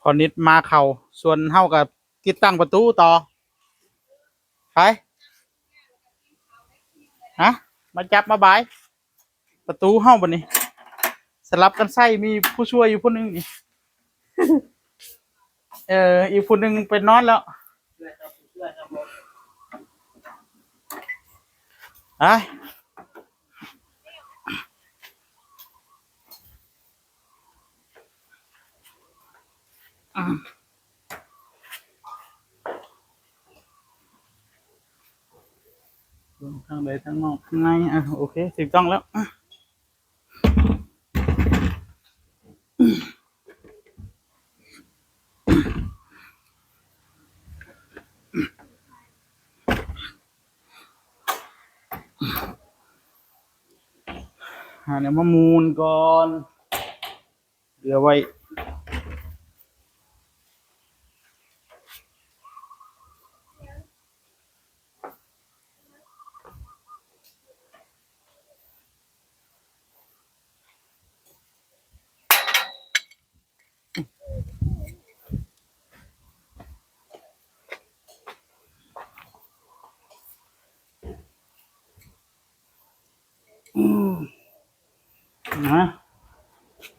พอนิดมาเข่าส่วนเฮากับติดตั้งประตูต่อไปฮะมาจับมาบาย ประตูเฮาบันนี้ สลับกันใส่มีผู้ช่วยอยู่ผู้หนึงนี่เอออีกผู้หนึงไปนอนแล้วอ้ทางใดทางนอกข้างในอะโอเคถูกต้องแล้วหาเนี่ยมามูลก่อนเหลือไว้ นะ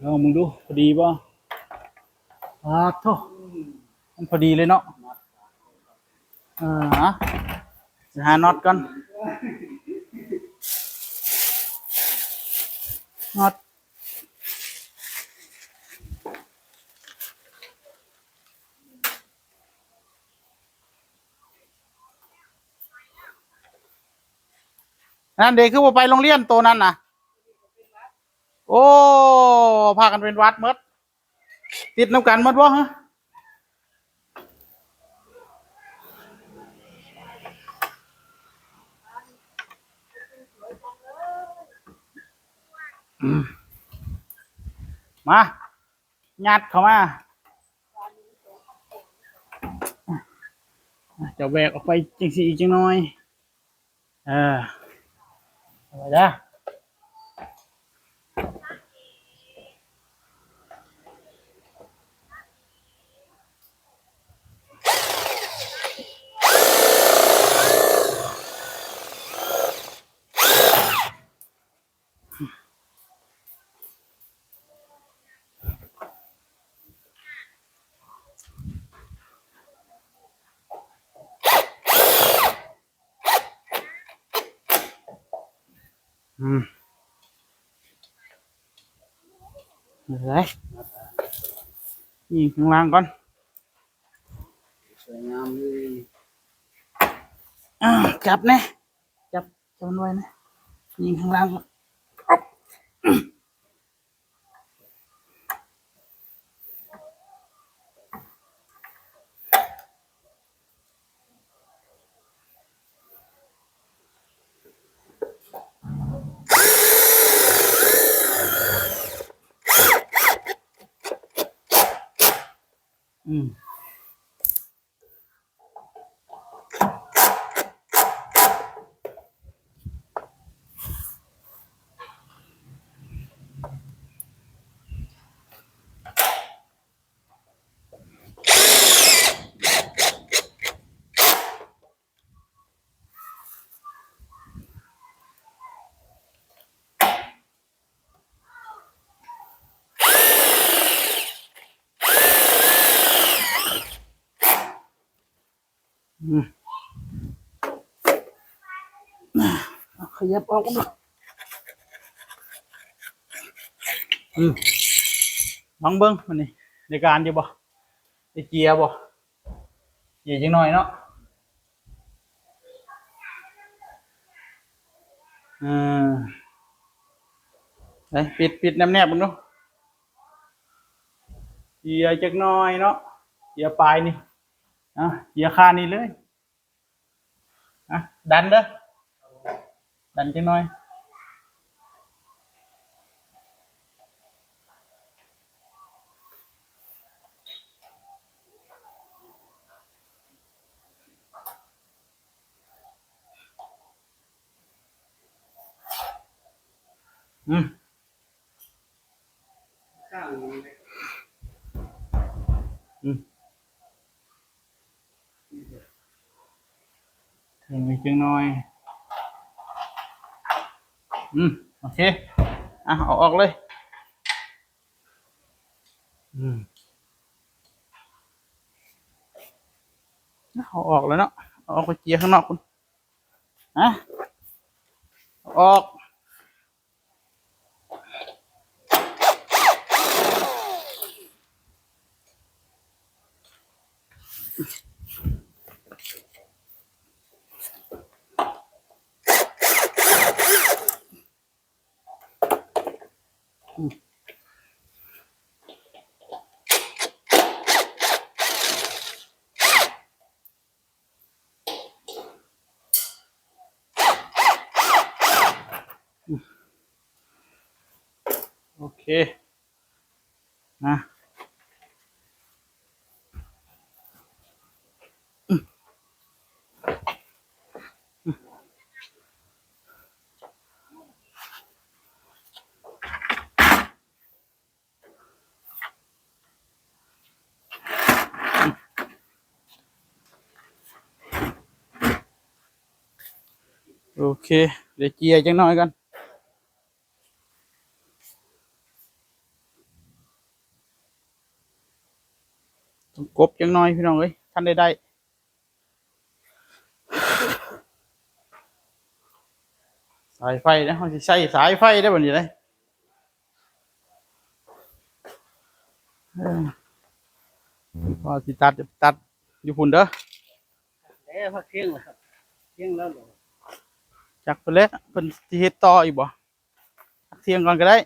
ลองมึงดูพอดีป่ะอ่าโทมันพอดีเลยเนาะเออฮะจะหาน็อตก่อนน็อตนั่นเด็กคือว่าไปโรงเรียนตัวนั้นน่ะ โอ้พากันเป็นวัดมด ติดน้ำกันมดวะฮะอืมมายัดเข้ามา จะแวกออกไปจังสีอีกจังหน่อยเออเอาไปจ้ะ เฮ้ยยิงข้างล่างก่อนสวยงามเลยอ่าจับนะจับจับมันไว้นะยิงข้างล่างก่อน อ๊ ยับออกมาอืมบังเบิ้งมันนี่ในการอยู่บ่ในเกียบ่เกียจังหน่อยเนาะอืมไปปิดปิดแนบๆมึงเนาะเกียจักหน่อยเนาะเกียปลายนี่อะเหยียคานี่เลยอะดันเด้อ ดันจังหน่อยอืมข้างนี้ อืม โอเค อะเอาออกเลย อืมเอาออกแล้วเนาะเอาออกไปเจียข้างนอกคุณฮะเอาออ โอเค นะโอเค เดี๋ยวเจียจังหน่อยกัน ต้อง กบจังหน่อยพี่น้องเอ้ยท่านได้ได้สายไฟนะเขาจะใช้สายไฟได้บ่นี้เลยเออพอสิตัดตัดอยู่พุ่นเด้อเด้พักเที่ยงแล้วครับเที่ยงแล้วเหรอจักไปเลยเพิ่นสิเฮ็ดต่ออีกบ่พักเที่ยงก่อนก็ได้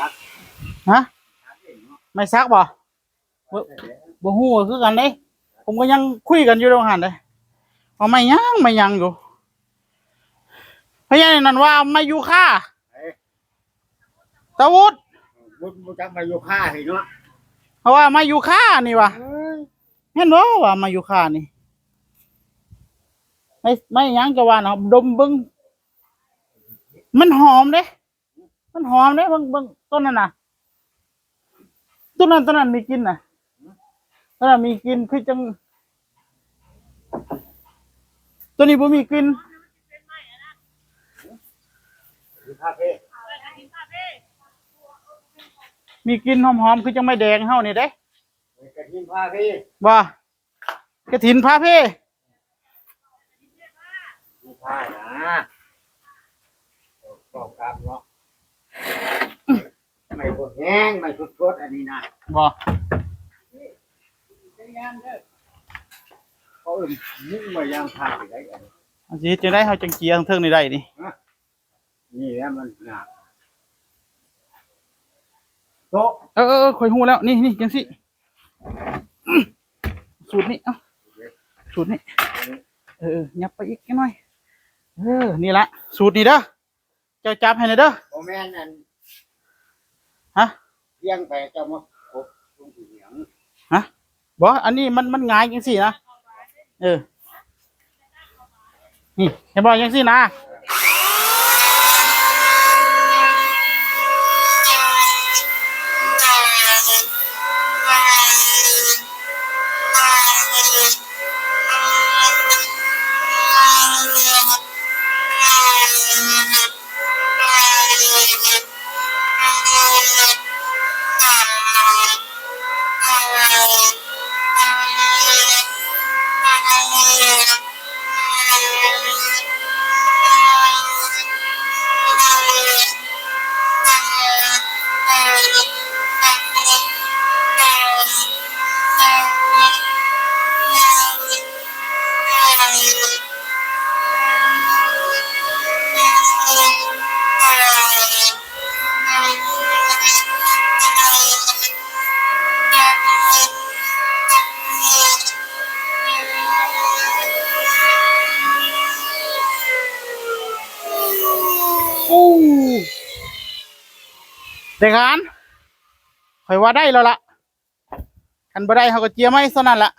ฮะซักเองเนาะไม่ซักบ่บ่บ่ฮู้คือกันเด้ผมก็ยังคุยกันอยู่ตรงหันเด้ว่าไม่ยังไม่ยังอยู่เพราะฉะนั้นว่าไม่อยู่ค่าตะวุฒบุญบุจักมาอยู่ค่าสิเนาะเพราะว่ามาอยู่ค่านี่ว่ะเห็นบ่ว่ามาอยู่ค่านี่ไม่ไม่ยังจะว่าเนาะดมเบิ่งมันหอมเด้ มันหอมเด้เบิ่งเบิ่งต้นนั้นน่ะต้นนั้นต้นนั้นมีกลินน่ะต้นนั้นมีกลินคือจังตัวนี้บ่มีกลินอยู่คาเฟ่มีกลินหอมๆ คือจังไม่แดงเฮานี่เด้ไปกระทิมคาเฟ่ว่ากระถินพาเพอยู่ค่านะก็กลับเนาะ ไม่กดแห้งไม่กดกดอันนี้นะบ่เขาเอิ่มมุ่งมายังทางได้อันนี้อันสิจะได้เฮาจังเกียงเทิงนี่ได้นี่นี่แหละมันหนักโต๊ะเออเออเออข่อยฮู้แล้วนี่นี่จังสิอื้อสูตรนี้เอ้าสูตรนี้เออเออยับไปอีกหน่อยเออนี่ละสูตรนี้เด้อเจ้าจับให้หน่อยเด้อโอแม่นอัน ฮะ เลี้ยงไปเจ้ามากดลงเหลียงบ่อันนี้มันมันง่ายจังซี่นะเออนี่เห็นบ่จังซี่นะ เด็กอันข่อยว่าได้แล้วล่ะคันบ่ได้เขาก็เจียไม่เท่านั้นล่ะ